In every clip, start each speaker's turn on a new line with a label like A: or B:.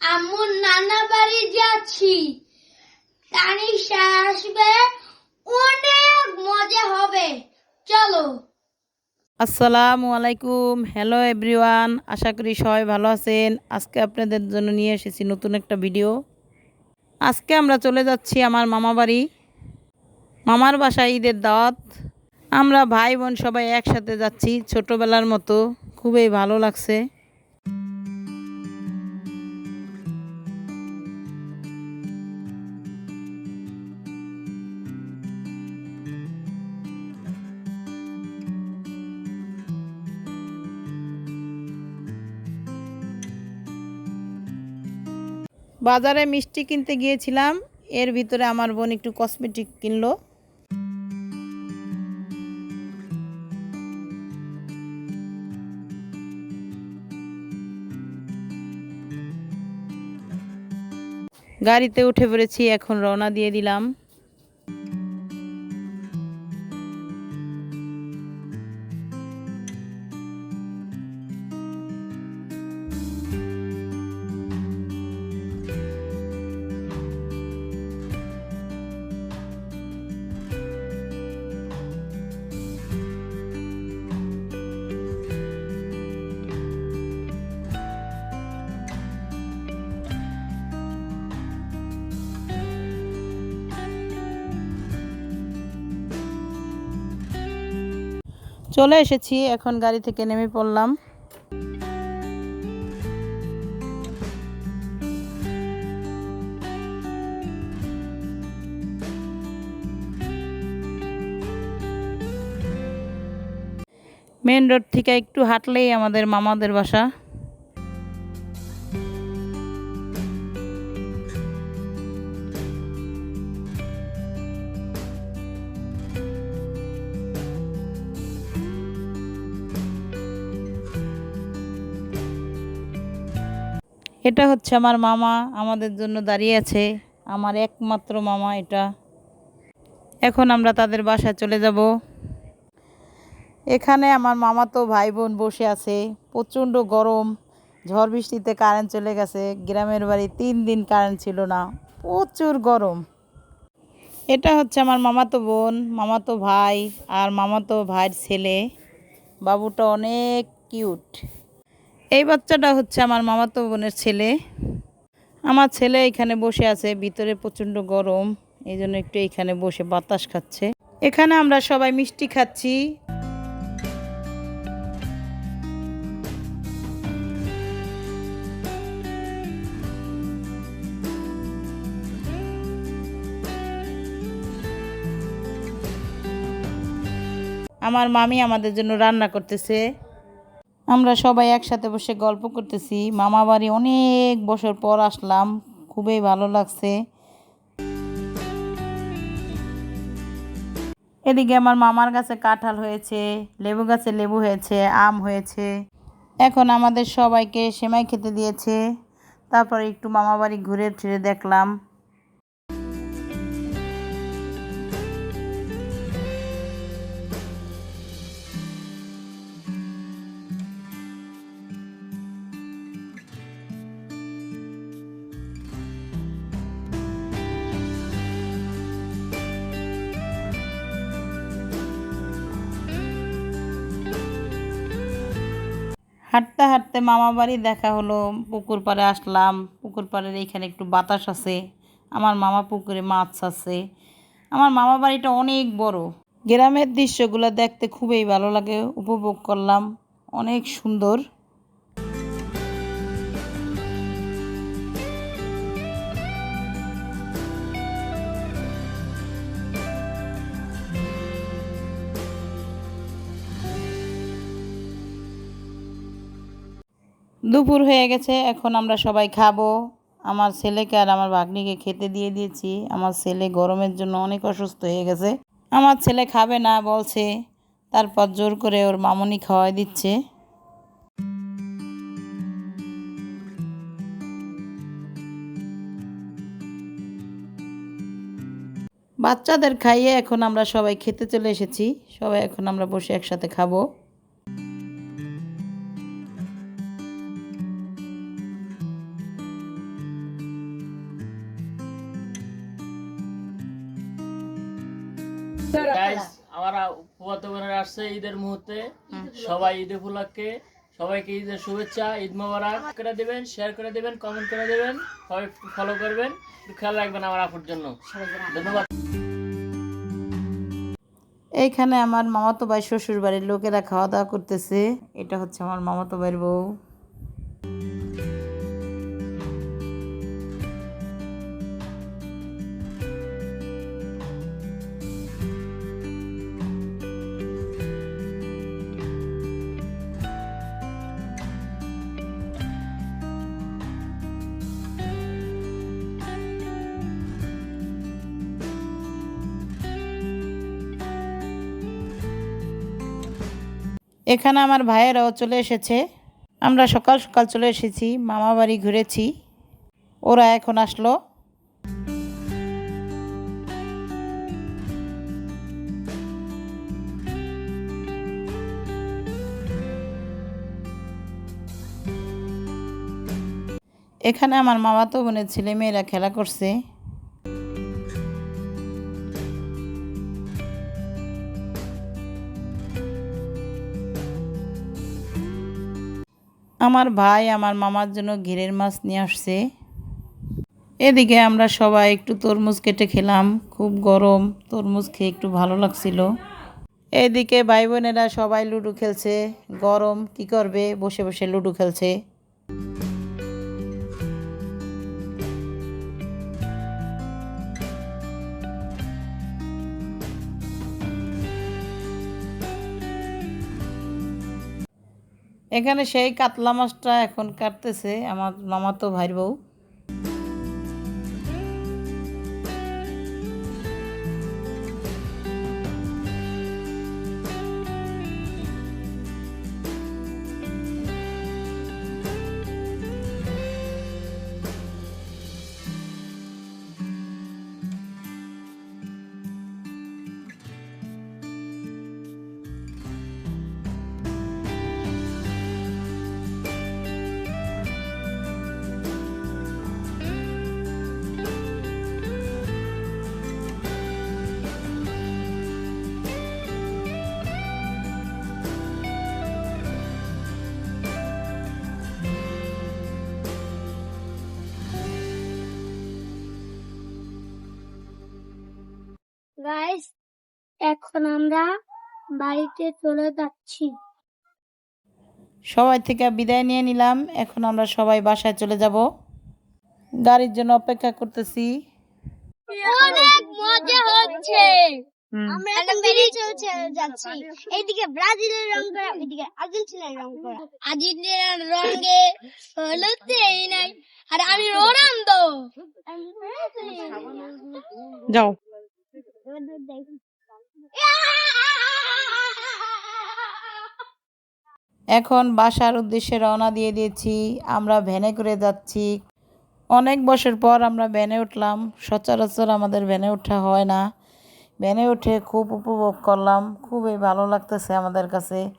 A: আম্মুর নানা বাড়ি যাচ্ছি। তানিশা আসবে অনেক মজা হবে। চলো।
B: আসসালামু আলাইকুম। হ্যালো এভরিওয়ান আশা করি সবাই ভালো আছেন। আজকে আপনাদের জন্য নিয়ে এসেছি নতুন একটা ভিডিও আজকে আমরা চলে যাচ্ছি আমার মামা বাড়ি। মামার বাসায় ঈদের দাওয়াত। আমরা ভাই বোন সবাই একসাথে যাচ্ছি ছোটোবেলার মতো। খুবই ভালো লাগছে। বাজারে মিষ্টি কিনতে গিয়েছিলাম। এর ভিতরে আমার বোন একটু কসমেটিক কিনলো। গাড়িতে উঠে পড়েছি, এখন রওনা দিয়ে দিলাম। চলে এসেছি, এখন গাড়ি থেকে নেমে পড়লাম। মেন রোড থেকে একটু হাঁটলেই আমাদের মামাদের বাসা। এটা হচ্ছে আমার মামা আমাদের জন্য দাঁড়িয়ে আছে, আমার একমাত্র মামা এটা। এখন আমরা তাদের বাসায় চলে যাব। এখানে আমার মামা তো ভাই বোন বসে আছে, প্রচণ্ড গরম, ঝড় বৃষ্টিতে কারেন্ট চলে গেছে, গ্রামের বাড়ি তিন দিন কারেন্ট ছিল না, প্রচুর গরম। এটা হচ্ছে আমার মামাতো বোন, মামাতো ভাই আর মামাতো ভাইয়ের ছেলে। বাবুটা অনেক কিউট এই বাচ্চাটা হচ্ছে আমার মামাতো বোনের ছেলে। আমার ছেলে এখানে বসে আছে, ভিতরে প্রচণ্ড গরম এই জন্য একটু এখানে বসে বাতাস খাচ্ছে। এখানে আমরা সবাই মিষ্টি খাচ্ছি। আমার মামি আমাদের জন্য রান্না করতেছে। আমরা সবাই একসাথে বসে গল্প করতেছি। মামা বাড়ি অনেক বছর পর আসলাম। খুবই ভালো লাগছে। এদিকে আমার মামার গাছে কাঁঠাল হয়েছে, লেবু গাছে লেবু হয়েছে, আম হয়েছে। এখন আমাদের সবাইকে সেমাই খেতে দিয়েছে। তারপর একটু মামা বাড়ি ঘুরে ফিরে দেখলাম। হাঁটতে হাঁটতে মামা বাড়ি দেখা হলো, পুকুর পাড়ে আসলাম, পুকুর পাড়ের এইখানে একটু বাতাস আছে, আমার মামা পুকুরে মাছ আছে। আমার মামা বাড়িটা অনেক বড়। গ্রামের দৃশ্যগুলো দেখতে খুবই ভালো লাগে, উপভোগ করলাম, অনেক সুন্দর। দুপুর হয়ে গেছে, এখন আমরা সবাই খাব। আমার ছেলেকে আর আমার ভাগ্নিকে খেতে দিয়ে দিয়েছি। আমার ছেলে গরমের জন্য অনেক অসুস্থ হয়ে গেছে। আমার ছেলে খাবে না, বলছে। তারপর জোর করে ওর মামনি খাওয়াই দিচ্ছে। বাচ্চাদের খাইয়ে এখন আমরা সবাই খেতে চলে এসেছি। সবাই এখন আমরা বসে একসাথে খাব।
C: গাইস আমার ফুয়াতো বোনের আসছে ঈদের মুহূর্তে। সবাই ঈদ উপলক্ষে সবাইকে ঈদের শুভেচ্ছা ঈদ মোবারক। করে দেবেন শেয়ার করে দেবেন কমেন্ট করে দেবেন সবাই ফলো করবেন। খেয়াল রাখবেন আমার আপুর জন্য। ধন্যবাদ।
B: এইখানে আমার মামাতো ভাই শ্বশুর বাড়ির লোকেরা খাওয়া দাওয়া করতেছে। এটা হচ্ছে আমার মামাতো ভাইয়ের বউ। এখানে আমার ভাইয়েরাও চলে এসেছে। আমরা সকাল সকাল চলে এসেছি, মামা বাড়ি ঘুরেছি। ওরা এখন আসলো। এখানে আমার মামাতো বোনের ছেলে মেয়েরা খেলা করছে। আমার ভাই আমার মামার জন্য ঘিরের মাছ নিয়ে আসছে। এদিকে আমরা সবাই একটু তরমুজ কেটে খেলাম, খুব গরম, তরমুজ খেয়ে একটু ভালো লাগছিল। এদিকে ভাই বোনেরা সবাই লুডো খেলছে, গরম কি করবে? বসে বসে লুডো খেলছে। এখানে সেই কাতলা মাছটা এখন কাটতেছে আমার মামাতো ভাইয়ের বউ।
A: এখন আমরা বাড়িতে চলে যাচ্ছি।
B: সবাই থেকে বিদায় নিয়ে নিলাম। এখন আমরা সবাই বাসায় চলে যাব। গাড়ির জন্য অপেক্ষা করতেছি।
A: অনেক মজা হচ্ছে। আমরা এখন বেরিয়ে চলছে যাচ্ছি। এইদিকে ব্রাজিলের রং করা ওইদিকে আর্জেন্টিনার রং করা। আর্জেন্টিনার রঙে হলুদেই নাই আর আমি রোনালদো।
B: যাও। এখন বাসার উদ্দেশ্যে রওনা দিয়ে দিয়েছি। আমরা ভ্যানে করে যাচ্ছি। অনেক বছর পর আমরা ভ্যানে উঠলাম। সচরাচর আমাদের ভ্যানে ওঠা হয় না। ভ্যানে উঠে খুব উপভোগ করলাম। খুবই ভালো লাগতেছে আমাদের কাছে।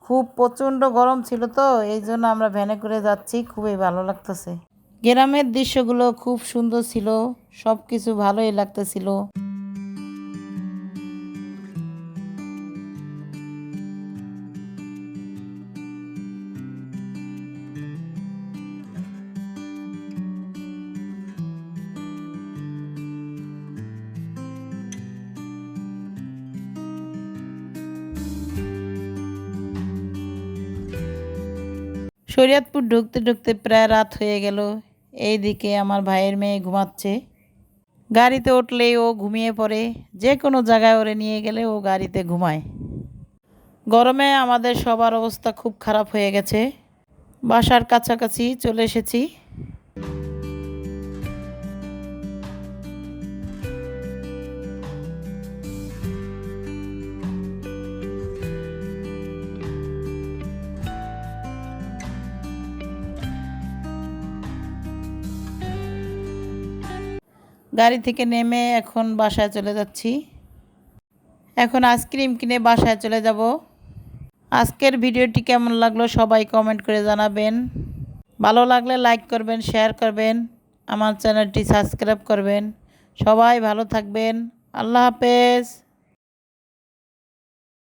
B: খুব প্রচণ্ড গরম ছিল তো, এই জন্য আমরা ভ্যানে করে যাচ্ছি। খুবই ভালো লাগতেছে। গ্রামের দৃশ্যগুলো খুব সুন্দর ছিল। সব কিছু ভালোই লাগতেছিল। শরীয়তপুর ঢুকতে ঢুকতে প্রায় রাত হয়ে গেল। এই দিকে আমার ভাইয়ের মেয়ে ঘুমাচ্ছে। গাড়িতে উঠলেই ও ঘুমিয়ে পড়ে। যে কোনো জায়গায় ওরে নিয়ে গেলে ও গাড়িতে ঘুমায়। গরমে আমাদের সবার অবস্থা খুব খারাপ হয়ে গেছে। বাসার কাছাকাছি চলে এসেছি। গাড়ি থেকে নেমে এখন বাসায় চলে যাচ্ছি। এখন আইসক্রিম কিনে বাসায় চলে যাব। আজকের ভিডিওটি কেমন লাগল সবাই কমেন্ট করে জানাবেন। ভালো লাগলে লাইক করবেন, শেয়ার করবেন, আমার চ্যানেলটি সাবস্ক্রাইব করবেন। সবাই ভালো থাকবেন। আল্লাহ হাফেজ।